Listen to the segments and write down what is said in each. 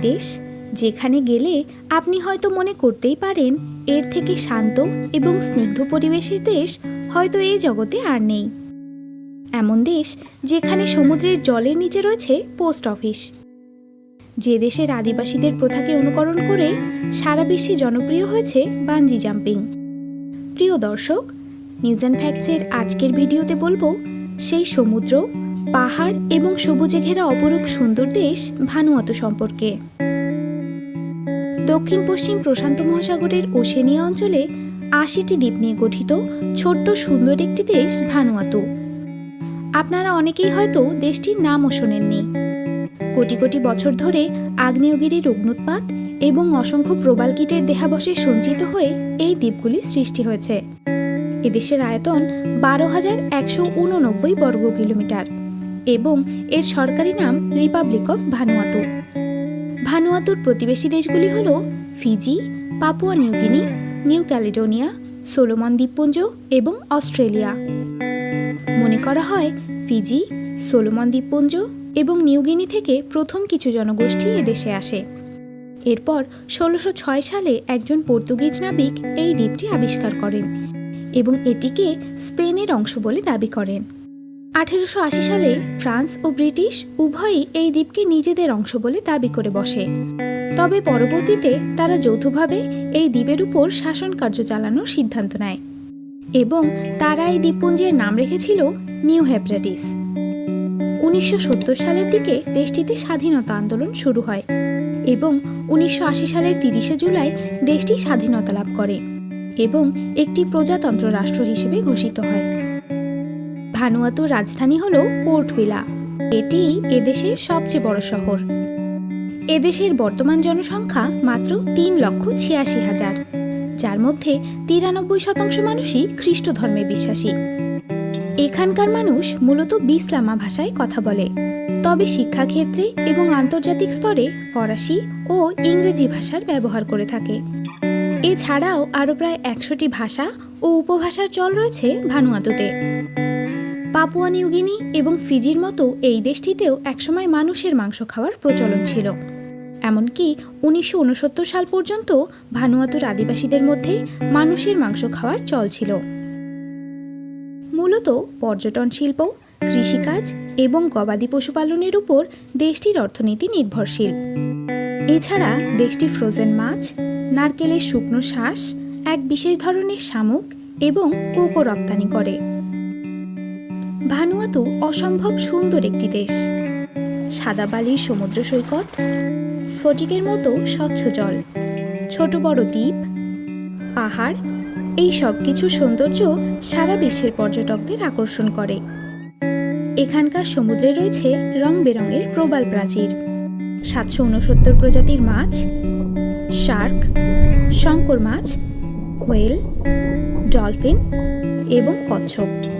দেশ, যেখানে গেলে আপনি হয়তো মনে করতেই পারেন, এর থেকে শান্ত এবং স্নিগ্ধ পরিবেশের দেশ হয়তো এই জগতে আর নেই। এমন দেশ যেখানে সমুদ্রের জলের নিচে রয়েছে পোস্ট অফিস। যে দেশের আদিবাসীদের প্রথাকে অনুকরণ করে সারা বিশ্বে জনপ্রিয় হয়েছে বাঞ্জি জাম্পিং। প্রিয় দর্শক, নিউজ অ্যান্ড ফ্যাক্টসের আজকের ভিডিওতে বলব, সেই সমুদ্র পাহাড় এবং সবুজে ঘেরা অপরূপ সুন্দর দেশ ভানুয়াতু সম্পর্কে। দক্ষিণ পশ্চিম প্রশান্ত মহাসাগরের ওশেনিয়া অঞ্চলে আশিটি দ্বীপ নিয়ে গঠিত ছোট্ট সুন্দর একটি দেশ ভানুয়াতু। আপনারা অনেকেই হয়তো দেশটির নামও শোনেননি। কোটি কোটি বছর ধরে আগ্নেয়গিরির অগ্নুৎপাত এবং অসংখ্য প্রবাল কীটের দেহাবশে সঞ্চিত হয়ে এই দ্বীপগুলি সৃষ্টি হয়েছে। এদেশের আয়তন বারো হাজার একশো উননব্বই বর্গ কিলোমিটার এবং এর সরকারি নাম রিপাবলিক অফ ভানুয়াতু ভানুয়াতুর প্রতিবেশী দেশগুলি হল Fiji, Papua New Guinea New Caledonia Solomon দ্বীপপুঞ্জ এবং অস্ট্রেলিয়া। মনে করা হয় ফিজি, সোলোমন দ্বীপপুঞ্জ এবং নিউগিনি থেকে প্রথম কিছু জনগোষ্ঠী এদেশে আসে। এরপর ষোলোশো ছয় সালে একজন পর্তুগিজ নাবিক এই দ্বীপটি আবিষ্কার করেন এবং এটিকে স্পেনের অংশ বলে দাবি করেন। আঠেরোশো আশি সালে ফ্রান্স ও ব্রিটিশ উভয়ই এই দ্বীপকে নিজেদের অংশ বলে দাবি করে বসে। তবে পরবর্তীতে তারা যৌথভাবে এই দ্বীপের উপর শাসন কার্য চালানোর সিদ্ধান্ত নেয় এবং তারা এই দ্বীপপুঞ্জের নাম রেখেছিল নিউ হেব্রাটিস উনিশশো সালের দিকে দেশটিতে স্বাধীনতা আন্দোলন শুরু হয় এবং উনিশশো আশি সালের তিরিশে জুলাই দেশটি স্বাধীনতা লাভ করে এবং একটি প্রজাতন্ত্র রাষ্ট্র হিসেবে ঘোষিত হয়। ভানুয়াতুর রাজধানী হল পোর্ট উইলা এটি এদেশের সবচেয়ে বড় শহর। এদেশের বর্তমান জনসংখ্যা মাত্র তিন লক্ষ ছিয়াশি হাজার। যার মধ্যে তিরানব্বই শতাংশ মানুষই খ্রিস্ট ধর্মে বিশ্বাসী। এখানকার মানুষ মূলত বিসলামা ভাষায় কথা বলে। তবে শিক্ষাক্ষেত্রে এবং আন্তর্জাতিক স্তরে ফরাসি ও ইংরেজি ভাষার ব্যবহার করে থাকে। এছাড়াও আরও প্রায় একশোটি ভাষা ও উপভাষার চল রয়েছে ভানুয়াতুতে। পাপুয়া নিউগিনি এবং ফিজির মতো এই দেশটিতেও একসময় মানুষের মাংস খাওয়ার প্রচলন ছিল। এমনকি উনিশশো উনসত্তর সাল পর্যন্ত ভানুয়াতুর আদিবাসীদের মধ্যে মানুষের মাংস খাওয়ার চল ছিল। মূলত পর্যটন শিল্প, কৃষিকাজ এবং গবাদি পশুপালনের উপর দেশটির অর্থনীতি নির্ভরশীল। এছাড়া দেশটি ফ্রোজেন মাছ, নারকেলের শুকনো শ্বাস এক বিশেষ ধরনের শামুক এবং কোকো রপ্তানি করে। ভানুয়াতু অসম্ভব সুন্দর একটি দেশ। সাদা বালির সমুদ্র সৈকত, স্ফটিকের মতো স্বচ্ছ জল, ছোট বড় দ্বীপ, পাহাড়, এই সব কিছু সৌন্দর্য সারা বিশ্বের পর্যটকদের আকর্ষণ করে। এখানকার সমুদ্রে রয়েছে রং বেরঙের প্রবাল প্রাচীর, সাতশো উনসত্তর প্রজাতির মাছ, শার্ক, শঙ্কর মাছ, হোয়েল, ডলফিন এবং কচ্ছপ।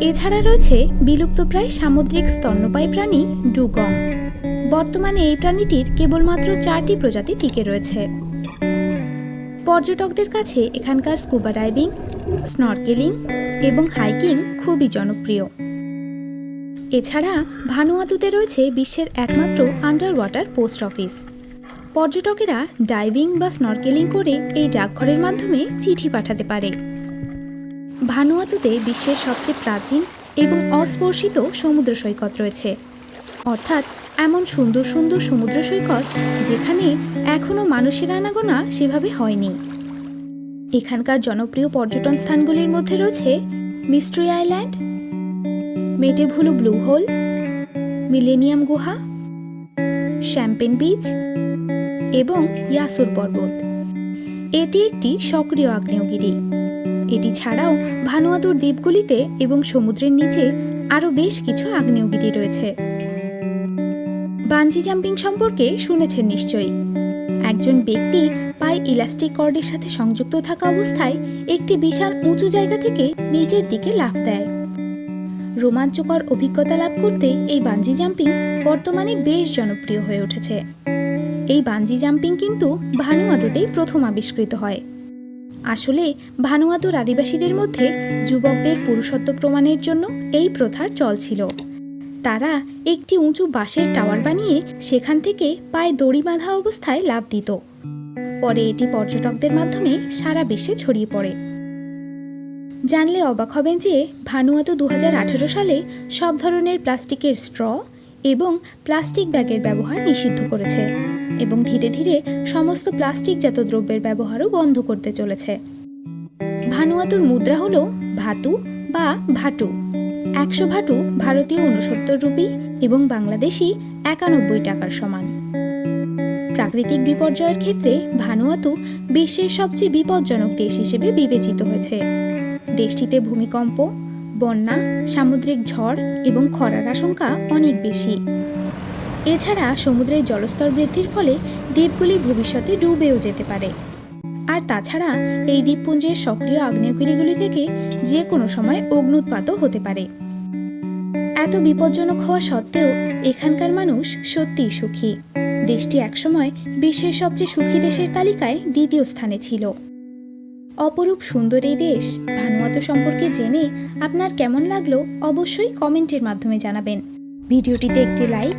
এছাড়া রয়েছে বিলুপ্তপ্রায় সামুদ্রিক স্তন্যপায়ী প্রাণী ডুগং। বর্তমানে এই প্রাণীটির কেবলমাত্র চারটি প্রজাতি টিকে রয়েছে। পর্যটকদের কাছে এখানকার স্কুবা ডাইভিং, স্নরকেলিং এবং হাইকিং খুবই জনপ্রিয়। এছাড়া ভানুয়াতুতে রয়েছে বিশ্বের একমাত্র আন্ডার ওয়াটার পোস্ট অফিস। পর্যটকেরা ডাইভিং বা স্নরকেলিং করে এই ডাকঘরের মাধ্যমে চিঠি পাঠাতে পারে। ভানুয়াতুতে বিশ্বের সবচেয়ে প্রাচীন এবং অস্পর্শিত সমুদ্র সৈকত রয়েছে। অর্থাৎ এমন সুন্দর সুন্দর সমুদ্র সৈকত যেখানে এখনও মানুষের আনাগোনা সেভাবে হয়নি। এখানকার জনপ্রিয় পর্যটন স্থানগুলির মধ্যে রয়েছে Mystery Island, Matevulu Blue Hole, Millennium গুহা, শ্যাম্পেন বিচ এবং ইয়াসুর পর্বত। এটি একটি সক্রিয় আগ্নেয়গিরি। এটি ছাড়াও ভানুয়াতুর দ্বীপগুলিতে এবং সমুদ্রের নিচে আরও বেশ কিছু আগ্নেয়গিরি রয়েছে। বাঞ্জি জাম্পিং সম্পর্কে শুনেছেন নিশ্চয়ই। একজন ব্যক্তি পায়ে ইলাস্টিক কর্ডের সাথে সংযুক্ত থাকা অবস্থায় একটি বিশাল উঁচু জায়গা থেকে নিচের দিকে লাফ দেয়। রোমাঞ্চকর অভিজ্ঞতা লাভ করতে এই বাঞ্জি জাম্পিং বর্তমানে বেশ জনপ্রিয় হয়ে উঠেছে। এই বাঞ্জি জাম্পিং কিন্তু ভানুয়াতুতেই প্রথম আবিষ্কৃত হয়। আসলে ভানুয়াতুর আদিবাসীদের মধ্যে যুবকদের পুরুষত্ব প্রমাণের জন্য এই প্রথার চল ছিল। তারা একটি উঁচু বাঁশের টাওয়ার বানিয়ে সেখান থেকে পায়ে দড়ি বাঁধা অবস্থায় লাভ দিত। পরে এটি পর্যটকদের মাধ্যমে সারা বিশ্বে ছড়িয়ে পড়ে। জানলে অবাক হবেন যে ভানুয়াতু দু হাজার আঠেরো সালে সব ধরনের প্লাস্টিকের স্ট্র এবং প্লাস্টিক ব্যাগের ব্যবহার নিষিদ্ধ করেছে। এবং ধীরে ধীরে সমস্ত প্লাস্টিকজাত দ্রব্যের ব্যবহারও বন্ধ করতে চলেছে। ভানুয়াতুর মুদ্রা হল ভাতু বা ভাটু। একশো ভাটু ভারতীয় উনসত্তর রুপি এবং বাংলাদেশি একানব্বই টাকার সমান। প্রাকৃতিক বিপর্যয়ের ক্ষেত্রে ভানুয়াতু বিশ্বের সবচেয়ে বিপজ্জনক দেশ হিসেবে বিবেচিত হয়েছে। দেশটিতে ভূমিকম্প, বন্যা, সামুদ্রিক ঝড় এবং খরার আশঙ্কা অনেক বেশি। এছাড়া সমুদ্রের জলস্তর বৃদ্ধির ফলে দ্বীপগুলি ভবিষ্যতে ডুবেও যেতে পারে। আর তাছাড়া এই দ্বীপপুঞ্জের সক্রিয় আগ্নেয়গিরিগুলি থেকে যে কোনো সময় অগ্নুৎপাতও হতে পারে। এত বিপজ্জনক হওয়া সত্ত্বেও এখানকার মানুষ সত্যিই সুখী। দেশটি একসময় বিশ্বের সবচেয়ে সুখী দেশের তালিকায় দ্বিতীয় স্থানে ছিল। অপরূপ সুন্দর এই দেশ ভানুয়াতু সম্পর্কে জেনে আপনার কেমন লাগল অবশ্যই কমেন্টের মাধ্যমে জানাবেন। ভিডিওটিতে একটি লাইক